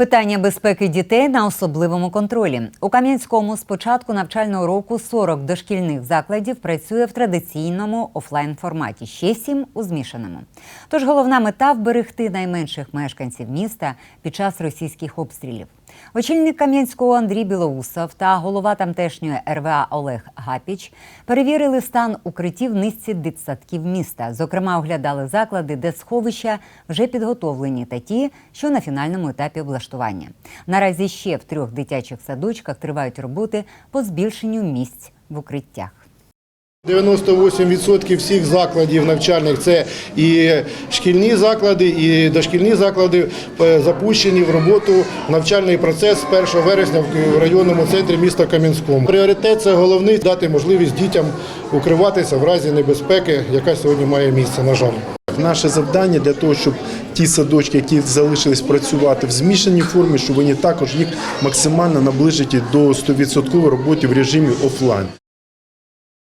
Питання безпеки дітей на особливому контролі. У Кам'янському з початку навчального року 40 дошкільних закладів працює в традиційному офлайн форматі, ще сім у змішаному. Тож головна мета вберегти найменших мешканців міста під час російських обстрілів. Очільник Кам'янського Андрій Білоусов та голова тамтешньої РВА Олег Гапіч перевірили стан укриттів низці дитсадків міста. Зокрема, оглядали заклади, де сховища вже підготовлені, та ті, що на фінальному етапі облаштування. Наразі ще в трьох дитячих садочках тривають роботи по збільшенню місць в укриттях. 98% всіх закладів навчальних це і шкільні заклади, і дошкільні заклади е, запущені в роботу навчальний процес з 1 вересня в районному центрі міста Кам'янському. Пріоритет це головний дати можливість дітям укриватися в разі небезпеки, яка сьогодні має місце. На жаль. Наше завдання для того, щоб ті садочки, які залишились працювати в змішаній формі, щоб вони також їх максимально наближити до 100% роботи в режимі офлайн.